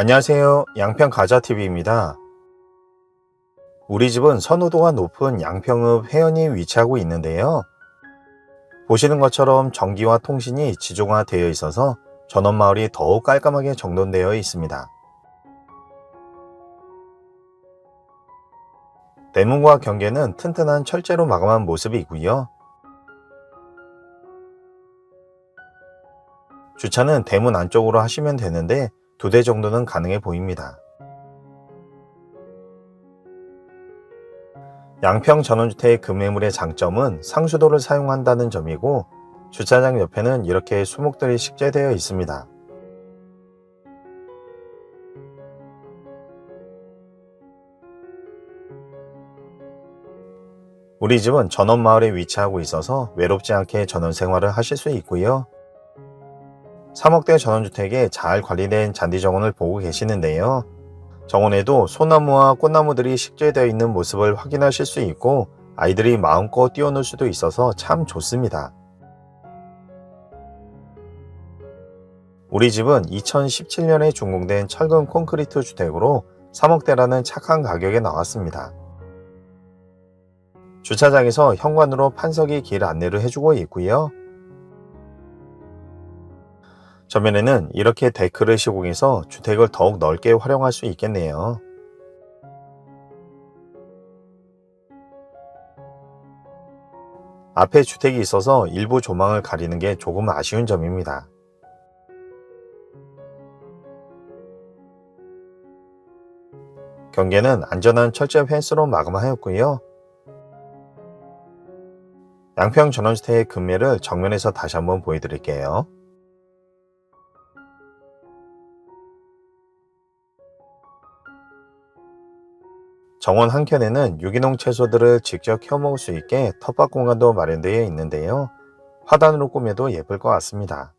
안녕하세요. 양평 가자TV입니다. 우리 집은 선호도가 높은 양평읍 해연이 위치하고 있는데요. 보시는 것처럼 전기와 통신이 지중화되어 있어서 전원마을이 더욱 깔끔하게 정돈되어 있습니다. 대문과 경계는 튼튼한 철제로 마감한 모습이 있고요. 주차는 대문 안쪽으로 하시면 되는데 두 대 정도는 가능해 보입니다. 양평 전원주택 급매물의 장점은 상수도를 사용한다는 점이고 주차장 옆에는 이렇게 수목들이 식재되어 있습니다. 우리 집은 전원마을에 위치하고 있어서 외롭지 않게 전원 생활을 하실 수 있고요. 3억대 전원주택에 잘 관리된 잔디 정원을 보고 계시는데요. 정원에도 소나무와 꽃나무들이 식재되어 있는 모습을 확인하실 수 있고 아이들이 마음껏 뛰어놀 수도 있어서 참 좋습니다. 우리 집은 2017년에 준공된 철근 콘크리트 주택으로 3억대라는 착한 가격에 나왔습니다. 주차장에서 현관으로 판석이 길 안내를 해주고 있고요. 전면에는 이렇게 데크를 시공해서 주택을 더욱 넓게 활용할 수 있겠네요. 앞에 주택이 있어서 일부 조망을 가리는 게 조금 아쉬운 점입니다. 경계는 안전한 철제 펜스로 마감하였고요. 양평 전원주택의 금매를 정면에서 다시 한번 보여드릴게요. 정원 한켠에는 유기농 채소들을 직접 키워 먹을 수 있게 텃밭 공간도 마련되어 있는데요. 화단으로 꾸며도 예쁠 것 같습니다.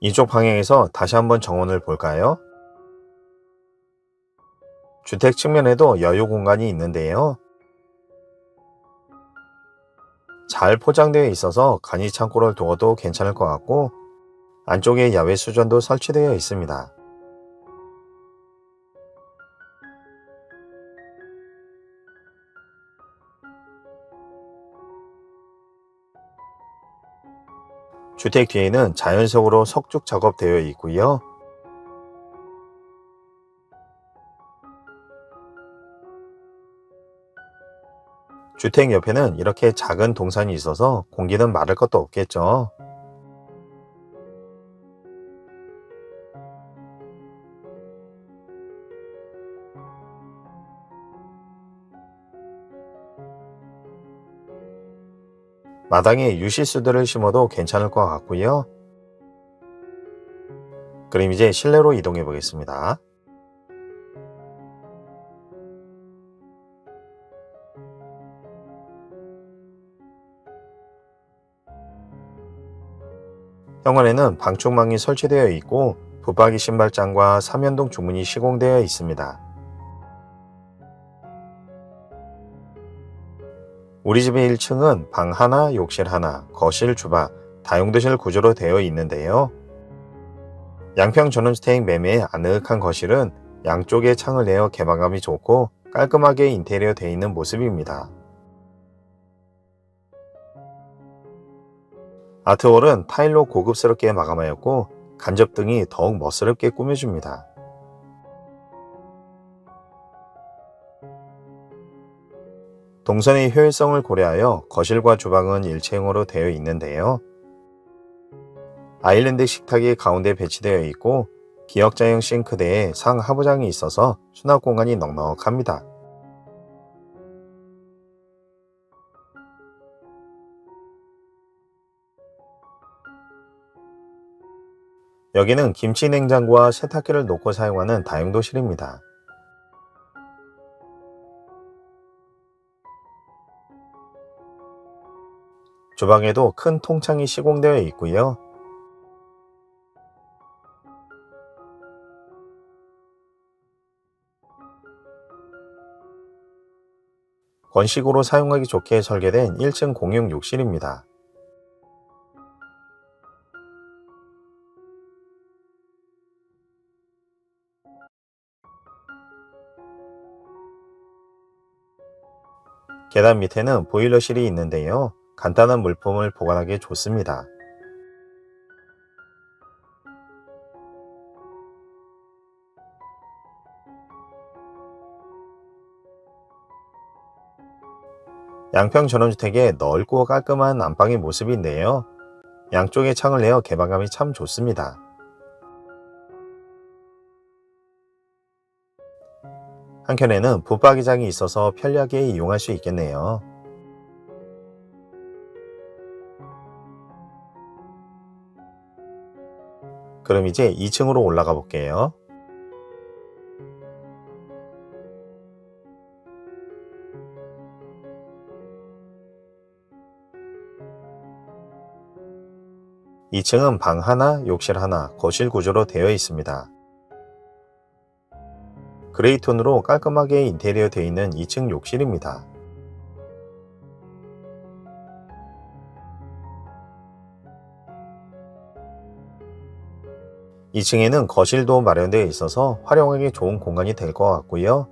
이쪽 방향에서 다시 한번 정원을 볼까요? 주택 측면에도 여유 공간이 있는데요. 잘 포장되어 있어서 간이 창고를 두어도 괜찮을 것 같고 안쪽에 야외 수전도 설치되어 있습니다. 주택 뒤에는 자연석으로 석죽 작업되어 있고요. 주택 옆에는 이렇게 작은 동산이 있어서 공기는 마를 것도 없겠죠. 마당에 유시수들을 심어도 괜찮을 것 같고요. 그럼 이제 실내로 이동해 보겠습니다. 현관에는 방충망이 설치되어 있고 붙박이 신발장과 삼연동 주문이 시공되어 있습니다. 우리 집의 1층은 방 하나, 욕실 하나, 거실, 주방, 다용도실 구조로 되어 있는데요. 양평 전원주택 매매의 아늑한 거실은 양쪽에 창을 내어 개방감이 좋고 깔끔하게 인테리어 되어 있는 모습입니다. 아트홀은 타일로 고급스럽게 마감하였고 간접 등이 더욱 멋스럽게 꾸며줍니다. 동선의 효율성을 고려하여 거실과 주방은 일체형으로 되어 있는데요. 아일랜드 식탁이 가운데 배치되어 있고 기역자형 싱크대에 상하부장이 있어서 수납 공간이 넉넉합니다. 여기는 김치 냉장고와 세탁기를 놓고 사용하는 다용도실입니다. 주방에도 큰 통창이 시공되어 있고요. 건식으로 사용하기 좋게 설계된 1층 공용 욕실입니다. 계단 밑에는 보일러실이 있는데요. 간단한 물품을 보관하기 좋습니다. 양평 전원주택의 넓고 깔끔한 안방의 모습인데요. 양쪽에 창을 내어 개방감이 참 좋습니다. 한켠에는 붙박이장이 있어서 편리하게 이용할 수 있겠네요. 그럼 이제 2층으로 올라가 볼게요. 이층은 방 하나, 욕실 하나, 거실 구조로 되어 있습니다. 그레이톤으로 깔끔하게 인테리어 되어 있는 2층 욕실입니다. 2층에는 거실도 마련되어 있어서 활용하기 좋은 공간이 될 것 같고요.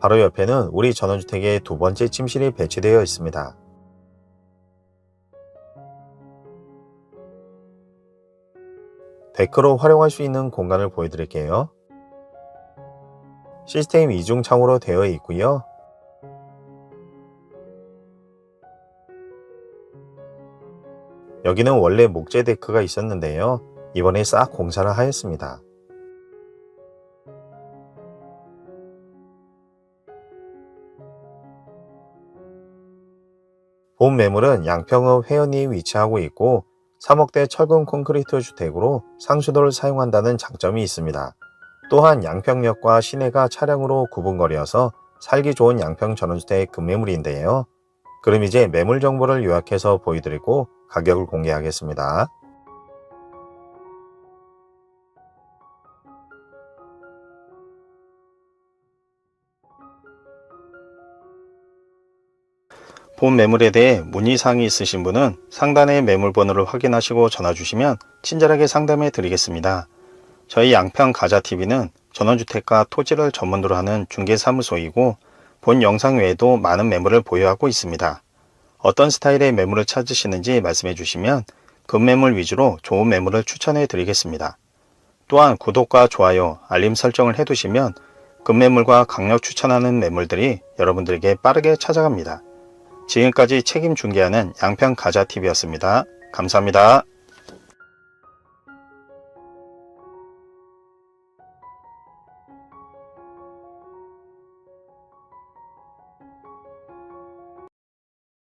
바로 옆에는 우리 전원주택의 두 번째 침실이 배치되어 있습니다. 데크로 활용할 수 있는 공간을 보여드릴게요. 시스템 이중 창으로 되어 있고요. 여기는 원래 목재 데크가 있었는데요. 이번에 싹 공사를 하였습니다. 본 매물은 양평읍 회원이 위치하고 있고 3억대 철근 콘크리트 주택으로 상수도를 사용한다는 장점이 있습니다. 또한 양평역과 시내가 차량으로 구분거리여서 살기 좋은 양평 전원주택 급매물인데요. 그럼 이제 매물 정보를 요약해서 보여드리고 가격을 공개하겠습니다. 본 매물에 대해 문의사항이 있으신 분은 상단의 매물 번호를 확인하시고 전화 주시면 친절하게 상담해 드리겠습니다. 저희 양평 가자TV는 전원주택과 토지를 전문으로 하는 중개사무소이고 본 영상 외에도 많은 매물을 보유하고 있습니다. 어떤 스타일의 매물을 찾으시는지 말씀해 주시면 급매물 위주로 좋은 매물을 추천해 드리겠습니다. 또한 구독과 좋아요, 알림 설정을 해 두시면 급매물과 강력 추천하는 매물들이 여러분들에게 빠르게 찾아갑니다. 지금까지 책임 중개하는 양평 가자TV였습니다. 감사합니다.